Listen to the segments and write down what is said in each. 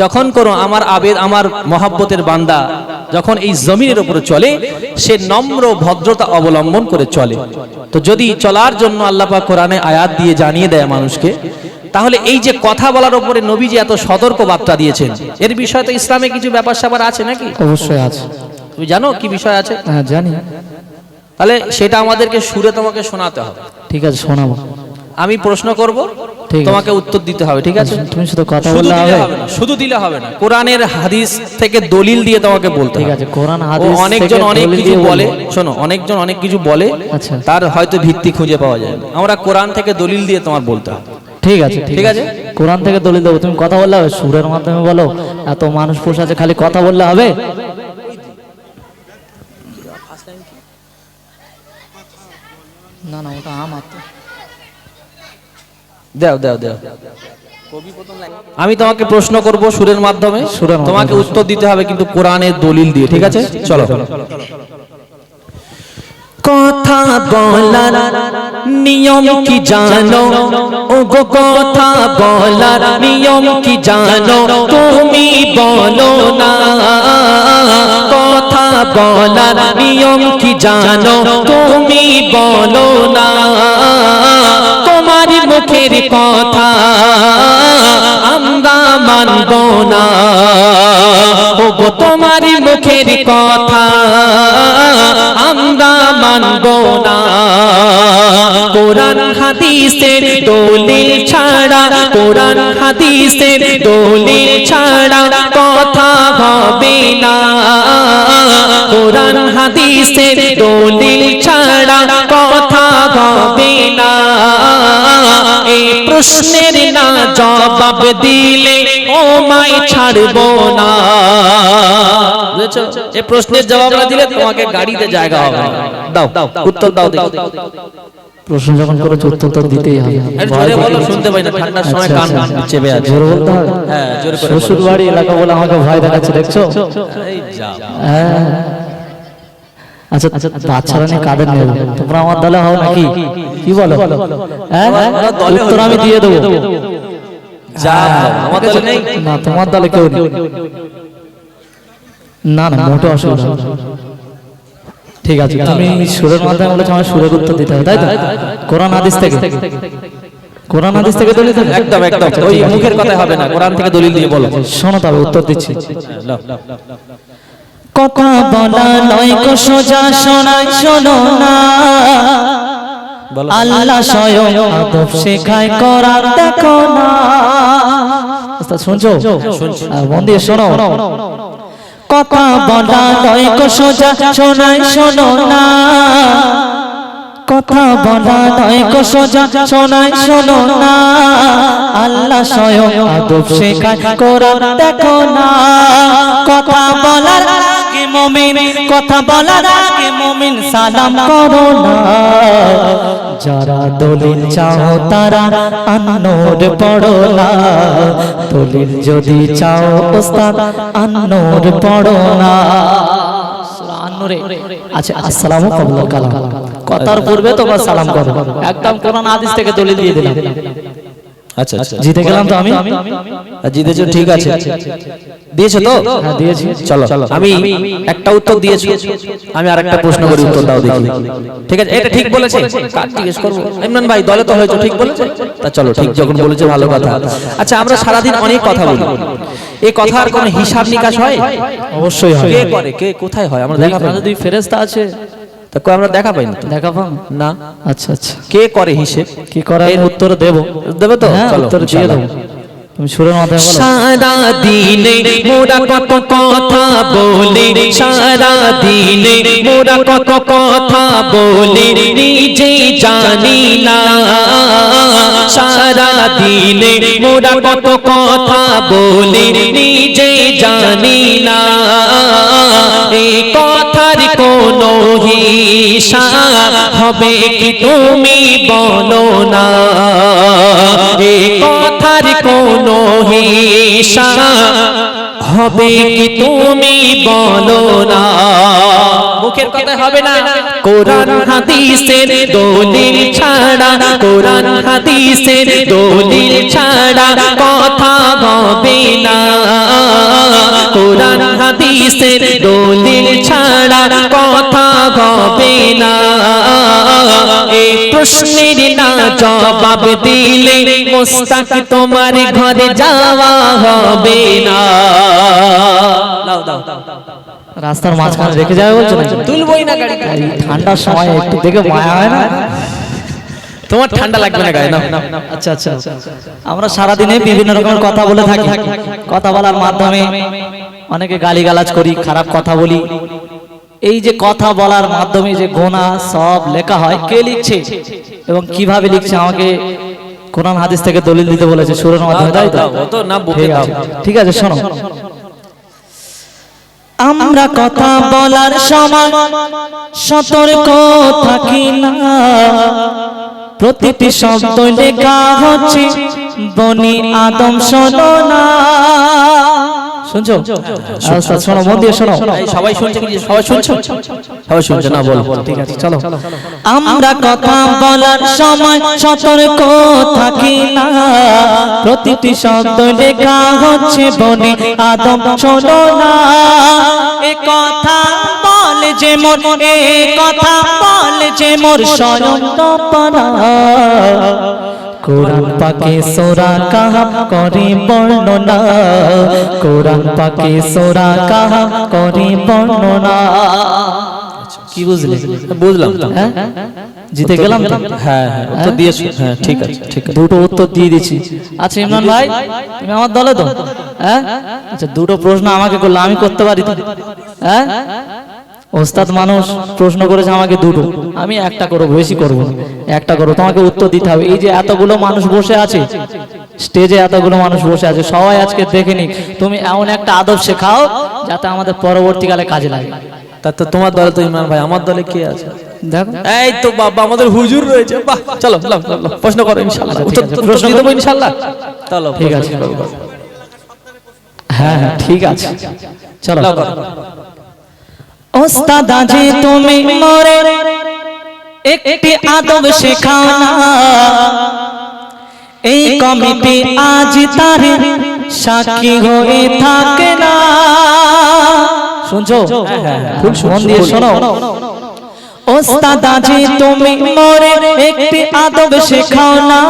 যখন কোনো আমার আবেদ আমার মহাব্বতের বান্দা যখন এই জমিনের উপরে চলে সে নম্র ভদ্রতা অবলম্বন করে চলে। তো যদি চলার জন্য আল্লাহ কোরআনে আয়াত দিয়ে জানিয়ে দেয় মানুষকে তাহলে এই যে কথা বলার উপরে নবী যে এত সতর্ক বার্তা দিয়েছেন এর বিষয়ে তো ইসলামে কিছু ব্যাপার স্যাপার আছে নাকি? অবশ্যই আছে। তুমি জানো কি বিষয় আছে? হ্যাঁ জানি। তাহলে সেটা আমাদেরকে সুরে তোমাকে শোনাতে হবে। ঠিক আছে শোনাবো। আমি প্রশ্ন করব ঠিক তোমাকে উত্তর দিতে হবে ঠিক আছে? তুমি শুধু কথা বললে হবে। শুধু দিলে হবে না। কোরআনের হাদিস থেকে দলিল দিয়ে তোমাকে বলতে ঠিক আছে কোরআন হাদিস অনেকজন অনেক কিছু বলে। শোনো অনেকজন অনেক কিছু বলে আচ্ছা। তার হয়তো ভিত্তি খুঁজে পাওয়া যায়। আমরা কোরআন থেকে দলিল দিয়ে তোমার বলতে হবে। ঠিক আছে ঠিক আছে? কোরআন থেকে দলিল দেবো। তুমি কথা বললে হবে সুরের মাধ্যমে বলো। এত মানুষ বসে আছে খালি কথা বললে হবে? না না ওটা আমার দাও দাও দাও। আমি তোমাকে প্রশ্ন করব সুরের মাধ্যমে। তোমাকে উত্তর দিতে হবে কিন্তু কোরআনের দলিল দিয়ে ঠিক আছে? চলো। কথা বলার নিয়ম কি জানো? ও গো কথা বলার নিয়ম কি জানো? তুমি বলো না। কথা বলার নিয়ম কি জানো? তুমি বলো না। মুখের কথা আমরা মানব না। ও গো তোমার মুখের কথা আমরা মানব না। কোরআন হাদিসের দলিল ছাড়া, কোরআন হাদিসের দলিল ছাড়া কথা হবে না। কোরআন হাদিসের দলিল ছাড়া প্রশ্নের না জবাব দিলে ও মাই ছাড়বো না। বুঝেছ? এই প্রশ্নের জবাব না দিলে তোমাকে গাড়িতে জায়গা হবে। দাও উত্তর দাও দেখি। প্রশ্ন যখন করেছ উত্তর তো দিতেই হবে। জোরে বলো শুনতে পাই না ঠান্ডার সময় কান চেপে আছে। জোরে বলতে হবে? হ্যাঁ জোরে করে শ্বশুর বাড়ি এলাকা বলে আমাকে ভয় দেখাচ্ছে দেখছ? এই যাও। হ্যাঁ। আচ্ছা আচ্ছা বাচ্চারা নিয়ে কাদের নেবে তোমরা আমার দলে হও নাকি? কি বলো? হ্যাঁ? দলে উত্তর আমি দিয়ে দেবো। না তোমার দলে কেউ নেই। না না মোটো অসুবিধা ঠিক আছে তুমি সুরের মাধ্যমে বলেছ আমার সুরের উত্তর দিতে হবে তাই তো? কোরআন হাদিস থেকে। কোরআন হাদিস থেকে দলিল দেবে? একদম একদম। ওই মুখের কথা হবে না। কোরআন থেকে দলিল দিয়ে বলো। শোনো তবে উত্তর দিচ্ছি। কথা বলা নয় কো সোজা শোনায় শোনো না। আল্লাহ স্বয়ং আদব শেখায় করার দেখো না। শুনছো? মন দিয়ে শোনো। কথা বলা নয় কো সোজা শোনায় শোনো না। কথা বলা নয় কো সোজা শোনায় শোনো না। আল্লাহ স্বয়ং আদব শেখায় করার দেখো না। কথা মমিন, কথা বলার আগে মমিন সালাম করো না। যারা দলিল চাও তারা আন্নোর পড়ো না। দলিল যদি চাও ওস্তাদ আন্নোর পড়ো না। আচ্ছা কথার পূর্বে তোমরা সালাম করো। একদম কোরআন হাদিস থেকে দলিল দিয়ে দিলাম। আচ্ছা আচ্ছা। জিতে গেলাম তো আমি? আর জিতেছো ঠিক আছে। দিয়েছ তো? হ্যাঁ দিয়েছি। চলো। আমি একটা উত্তর দিয়েছি। আমি আর একটা প্রশ্ন করি উত্তর দাও দেখি। ঠিক আছে এটা ঠিক বলেছে? কার জিজ্ঞেস করব? ইমরান ভাই দলে তো হয়েছে ঠিক বলেছে? তা চলো ঠিক যখন বলেছে ভালো কথা। আচ্ছা আমরা সারাদিন অনেক কথা বলি। এই কথার কোনো হিসাব নিকাশ হয়? অবশ্যই হয়। কে করে? কে? কোথায় হয়? আমরা দেখা দুই ফেরেশতা আছে। কই আমরা দেখা পাই না দেখা পাও না। আচ্ছা আচ্ছা। কে করে হিসেব? কি করার উত্তর দেব। দেবে তো? হ্যাঁ উত্তর দিয়ে দেবো। তুমি সুরের মাধ্যমে বলো। সারা দিনে মোরা কত কথা বলে। সারা দিনে মোরা কত কথা বলে। নিজে জানি না। সারা দিনে মোরা কত কথা বলে। নিজে জানি না। এই কোনো হিসাব হবে কি তুমি বলো না এ কথার কোনো হিসাব হবে কি তুমি বলো না মুখের কথা হবে না। কোরআন হাদিসের দলিল ছাড়া। কোরআন হাদিসের দলিল ছাড়া কথা হবে না। কোরআন হাদিসের দলিল ছাড়া কথা হবে না। এই প্রশ্নের না জবাব দিলে মোস্তাক তোমার ঘরে যাওয়া হবে না। দাও দাও। রাস্তার মাঝখানে রেখে যাবে বলছো? তুলবই না গাড়ি ঠান্ডার সময় একটু দেখে মায়া হয় না? তোমার ঠান্ডা লাগবে না গায়ে না আচ্ছা আচ্ছা আমরা সারাদিনে বিভিন্ন রকমের কথা বলে থাকি। কথা বলার মাধ্যমে অনেকে গালিগালাজ করি খারাপ কথা বলি। এই যে কথা বলার মাধ্যমে যে গোনা সব লেখা হয় কে লিখছে? এবং কীভাবে লিখছে? আমাকে কোরআন হাদিস থেকে দলিল দিতে বলেছে সুরের মাধ্যমে তাই তো? দাও, তো ঠিক আছে ঠিক আছে শোনো। আমরা কথা বলার সময় সতর্ক থাকি না। প্রতিটি শব্দ লেখা হচ্ছে বনি আদম শোনো শুনছো? শোনো মন দিয়ে শোনো। সবাই শুনছে কি সবাই শুনছো? সবাই শুনছে না বল। ঠিক আছে চলো। আমরা কথা বলার সময় সতর্ক থাকি না। প্রতিটি শব্দ লেখা হচ্ছে বনে। আদম শোনো না। এ কথা বল যে মোর। এ কথা বল যে মোর। স্বয়ং তপনা কোরআন পাকে সোরা কাহা করে বর্ণনা। কোরআন পাকে সোরা কাহা করে বর্ণনা। কি বুঝলে? বুঝলাম হ্যাঁ? জিতে গেলাম তো? হ্যাঁ হ্যাঁ উত্তর দিয়েছ। হ্যাঁ ঠিক আছে ঠিক আছে। দুটো উত্তর দিয়ে দিচ্ছি। আচ্ছা ইমরান ভাই তুমি আমার দলে তো? হ্যাঁ? আচ্ছা দুটো প্রশ্ন আমাকে করলে আমি করতে পারি হ্যাঁ? ওস্তাদ মানুষ প্রশ্ন করেছে আমাকে দুটো। আমি একটা করব বেশি করব একটা করব তোমাকে উত্তর দিতে হবে। এই যে এতগুলো মানুষ বসে আছে স্টেজে এতগুলো মানুষ বসে আছে সবাই আজকে দেখে নি তুমি এমন একটা আদব শেখাও যাতে আমাদের পরবর্তীকালে কাজে লাগে। তা তো তোমার দলে তো ইমরান ভাই আমার দলে কে আছে? দেখো। এই তো বাবা আমাদের হুজুর রয়েছে। বাহ চলো প্রশ্ন করো ইনশাআল্লাহ আছে, প্রশ্ন দেবো ইনশাআল্লাহ চলো ঠিক আছে। হ্যাঁ হ্যাঁ ঠিক আছে। চলো। ওস্তাদ আজি তুমি মোরে একটি আদব শেখাও না এই কমিটি আজ তার সাক্ষী হয়ে থাকে না। শুনছো? খুব মন দিয়ে শোনো। ওস্তাদ আজি তুমি মোরে একটি আদব শেখাও না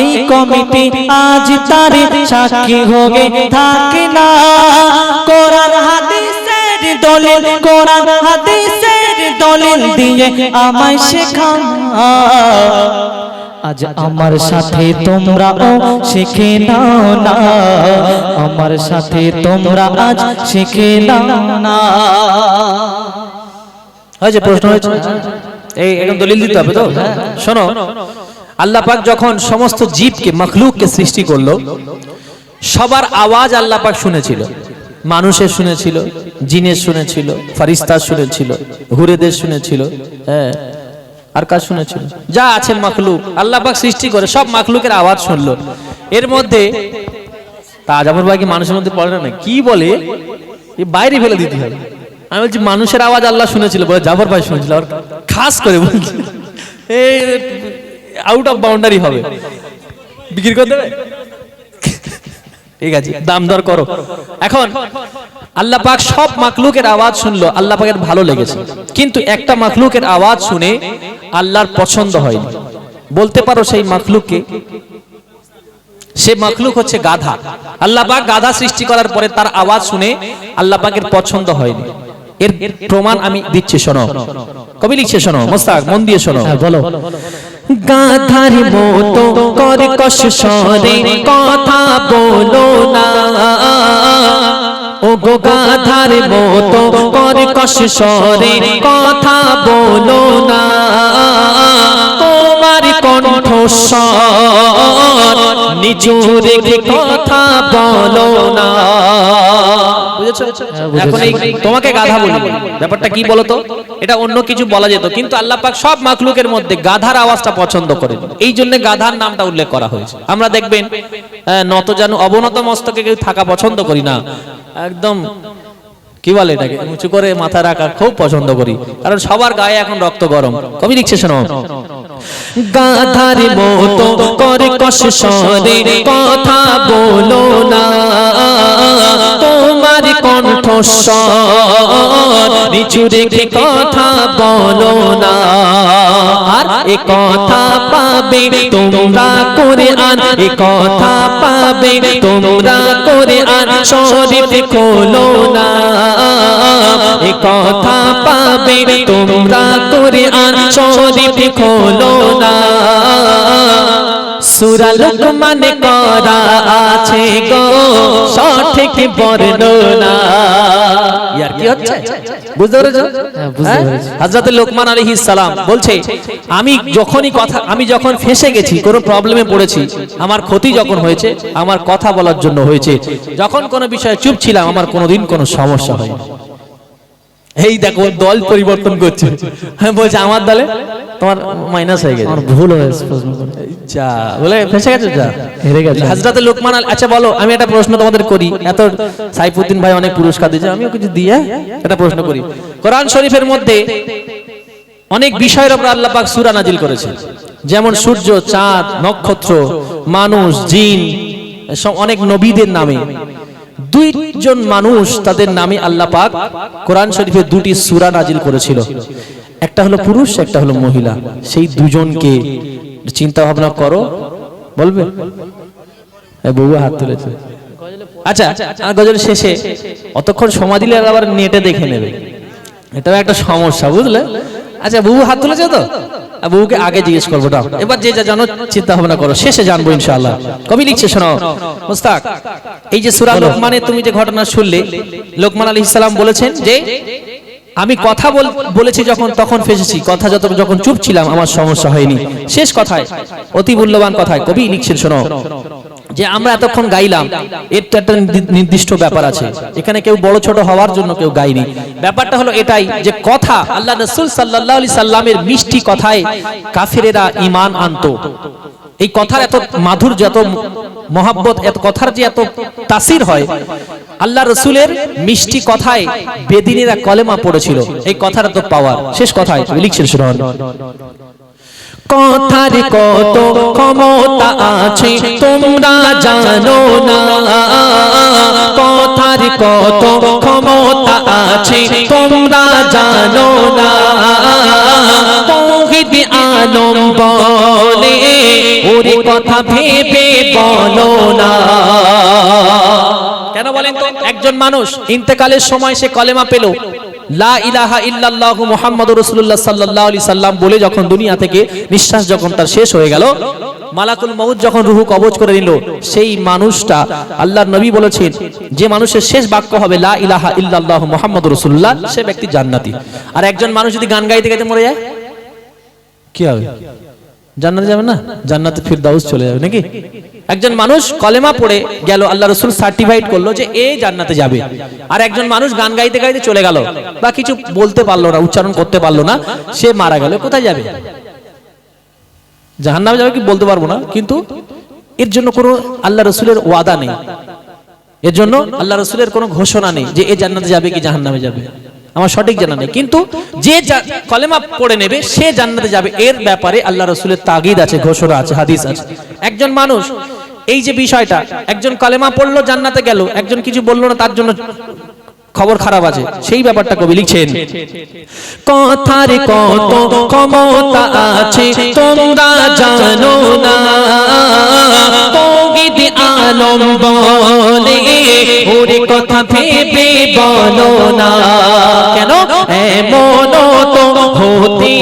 এই কমিটি আজ তার সাক্ষী হয়ে থাকে না। কোরআন হাদিসের দলিল, কোরআন, হাদিসের দলিল দিয়ে আমায় শেখাও। না আজ আমার সাথে তোমরাও শিখে নাও না। আমার সাথে তোমরা আজ শিখে নাও না। হয়েছে প্রশ্ন হয়েছে, এই একদম দলিল দিতে হবে তো? শোনো, আল্লাহ পাক যখন সমস্ত জীবকে, মখলুককে সৃষ্টি করল, সবার আওয়াজ আল্লাহ পাক শুনেছিল। মানুষের শুনেছিল, জিনের শুনেছিল, ফারিস্তার শুনেছিল, হুরেদের শুনেছিল হ্যাঁ আর কার শুনেছিল? যা আছে মখলুক, আল্লাহ পাক সৃষ্টি করে, সব মখলুকের আওয়াজ শুনলো। এর মধ্যে, তা জামর ভাই কি মানুষের মধ্যে পড়ে না কি বলে? বাইরে ফেলে দিতে হবে। আমি বলছি, মানুষের আওয়াজ আল্লাহ শুনেছিল বলে জাফর ভাই শুনেছিল, আর খাস করে বলছি। এই আউট অফ বাউন্ডারি হবে। বিক্রি করে দেবে? ঠিক আছে দাম দর করো। এখন আল্লাহ পাক সব মাকলুকের আওয়াজ শুনলো আল্লাহ পাকের ভালো লেগেছে। কিন্তু একটা মাকলুকের আওয়াজ শুনে আল্লাহর পছন্দ হয়নি। বলতে পারো সেই মাকলুককে সে মখলুক হচ্ছে গাধা। আল্লাহ পাক গাধা সৃষ্টি করার পরে তার আওয়াজ শুনে আল্লাহ পাকের পছন্দ হয়নি। এর প্রমাণ আমি দিচ্ছি শোনো। কবি লিখছে শোনো। মোস্তাক মন দিয়ে শোনো। হ্যাঁ বলো। গাধার মতো করে কষ কথা বলো না। ও গো গাধার মতো করে কষ কথা বলো না। তোমার কণ্ঠ নিচু রেখে কথা বলো না। বুঝেছ? এখন এই তোমাকে গাধা বলি। ব্যাপারটা কি বলতো? এটা অন্য কিছু বলা যেত কিন্তু আল্লাহ পাক সব মাখলুকের মধ্যে গাধার আওয়াজটা পছন্দ করেন। এই জন্য গাধার নামটা উল্লেখ করা হয়েছে। আমরা দেখবেন নত জানু অবনত মস্তকে কেউ থাকা পছন্দ করি না। একদম কি বলে এটাকে? উঁচু করে মাথা রাখা খুব পছন্দ করি। কারণ সবার গায়ে এখন রক্ত গরম। কবি লিখছে শোনো। গাধার মতো করে কষ সরে কথা বলো না। তোমার কণ্ঠ নিচু রেখে কথা বলো না। আর এ কথা পাবে তোমরা করে আন এ কথা পাবে তোমরা করে আন শরীর খোলো না। এ কথা পাবে তোমরা করে আন শরীর খোলো না। সুরা লোকমানে করা আছে গো সঠিক বর্ণনা। ইয়ার কি হচ্ছে? বুঝতে পেরেছ? হ্যাঁ? হযরত লোকমান আলাইহিস সালাম বলছে আমি যখনই কথা আমি যখন ফেসে গেছি কোনো প্রবলেমে পড়েছি আমার ক্ষতি যখন হয়েছে আমার কথা বলার জন্য হয়েছে যখন কোনো বিষয়ে চুপ ছিলাম আমার কোনোদিন কোনো সমস্যা হয়নি। এই দেখো দল পরিবর্তন করছে। হ্যাঁ বলছে আমার দলে তোমার মাইনাস হয়ে গেছে। আমার ভুল হয়েছে প্রশ্ন করে। যা বলে ফেসে গেছো যা। হেরে গেছে। হাজরাতে লোকমান আচ্ছা বলো আমি একটা প্রশ্ন তোমাদের করি। এত সাইফুদ্দিন ভাই অনেক পুরস্কার দিয়েছে আমিও কিছু দিয়ে একটা প্রশ্ন করি। কোরআন শরীফের মধ্যে অনেক বিষয়ের উপর আল্লাহ পাক সূরা নাজিল করেছে। যেমন সূর্য চাঁদ নক্ষত্র মানুষ জিন অনেক নবীদের নামে। দুইজন মানুষ তাদের নামে আল্লাহ পাক কোরআন শরীফে দুটি সুরা নাজিল করেছিল। একটা হলো পুরুষ, একটা হলো মহিলা। সেই দুজনকে চিন্তা ভাবনা করো। বলবে? বউ হাত তুলেছে। আচ্ছা আর গজল শেষে অতক্ষণ সময় দিলে আবার নেটে দেখে নেবে। এটাও একটা সমস্যা, বুঝলে? আচ্ছা বউ হাত তুলেছে তো? বউকে আগে জিজ্ঞেস করব না এবার যে যা জানো চিন্তা ভাবনা করো শেষে জানব ইনশাল্লাহ কবি লিখছে শোনো মুস্তাক এই যে সুরা লোকমানে তুমি যে ঘটনা শুনলে লোকমান আলী ইসলাম বলেছেন যে আমি কথা বল- বলেছি যখন তখন ফেসেছি। কথা যত যখন চুপ ছিলাম আমার সমস্যা হয়নি। শেষ কথায় অতি মূল্যবান কথায় কবি লিখছেন শোনো যে আমরা এতক্ষণ গাইলাম, এর একটা নির্দিষ্ট ব্যাপার আছে। এখানে কেউ বড় ছোট হওয়ার জন্য কেউ গাইনি। ব্যাপারটা হলো এটাই যে কথা আল্লাহ রসুল সাল্লাহ সাল্লামের মিষ্টি কথায় কাফিরেরা ইমান আনতো। এই কথার এত মাধুর্য, এত মহাব্বত, এত কথার যে এত তাসির হয়, আল্লাহ রসুলের মিষ্টি কথায় বেদিনীরা কলেমা পড়েছিল। এই কথার এত পাওয়ার শেষ কথায়, লিখছেন শুনুন কথার কত ক্ষমতা আছে তোমরা জানো না? কথার কত ক্ষমতা আছে তোমরা জানো না? তৌহিদ আলম বলে ওরে কথা ভেবে বলো না। কেন বলেন তো? একজন মানুষ, ইন্তেকালের সময় সে কলেমা পেল। লা ইলাহা ইল্লাল্লাহু মুহাম্মাদুর রাসূলুল্লাহ সাল্লাল্লাহু আলাইহি সাল্লাম বলে যখন দুনিয়া থেকে নিঃশ্বাস যখন তার শেষ হয়ে গেল, মালাকুল মউত যখন রুহু কবজ করে নিল, সেই মানুষটা আল্লাহর নবী বলেছেন, যে মানুষের শেষ বাক্য হবে লা ইলাহা ইল্লাল্লাহু মুহাম্মাদুর রাসূলুল্লাহ, সে ব্যক্তি জান্নাতি। আর একজন মানুষ যদি গান গাইতে গাইতে মরে যায়, কি হবে? জান্নাতে যাবে না? জান্নাতে ফিরদাউস চলে যাবে নাকি? একজন মানুষ কলেমা পড়ে গেল, আল্লাহ রসুল সার্টিফাইড করল যে এ জান্নাতে যাবে। আর একজন মানুষ গান গাইতে গাইতে চলে গেল, বা কিছু বলতে পারল না, উচ্চারণ করতে পারল না, সে মারা গেল, কোথায় যাবে? জাহান্নামে যাবে কি বলতে পারব না, কিন্তু এর জন্য কোনো আল্লাহ রসুলের ওয়াদা নেই। এর জন্য আল্লাহ রসুলের কোনো ঘোষণা নেই যে এ জান্নাতে যাবে কি জাহান্নামে যাবে। আমার সঠিক জানা নেই, কিন্তু যে কলেমা পড়ে নেবে, সে জান্নাতে যাবে। এর ব্যাপারে আল্লাহ রসুলের তাগিদ আছে, ঘোষণা আছে, হাদিস আছে। একজন মানুষ এই যে বিষয়টা, একজন কলেমা পড়ল, জান্নাতে গেল, একজন কিছু বলল না, তার জন্য খবর খারাপ আছে। সেই ব্যাপারটা কবি লিখছেন। কথার কত ক্ষমতা আছে, তোমরা জানো না। আলম বলে, ওরে কথা ভেবে বলো না। কেন? এমন তো হতে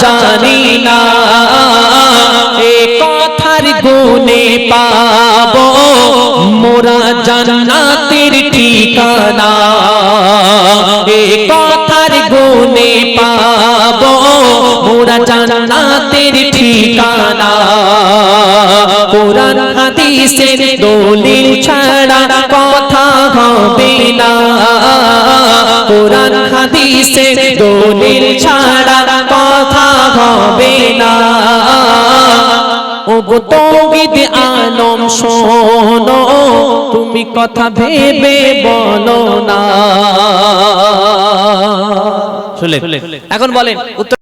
জানি না। এ কথার গুনে পাব। মোরা জান্নাতের ঠিকানা। এ কথার গুনে পাব। মোরা জান্নাতের ঠিকানা। কোরআন, হাদিসের দলিল ছাড়া কথা হবে না। কোরআন, হাদিসের দলিল ছাড়া হবে না। ও তৌহিদ আলম শোনো তুমি কথা ভেবে বলো না। এখন বলেন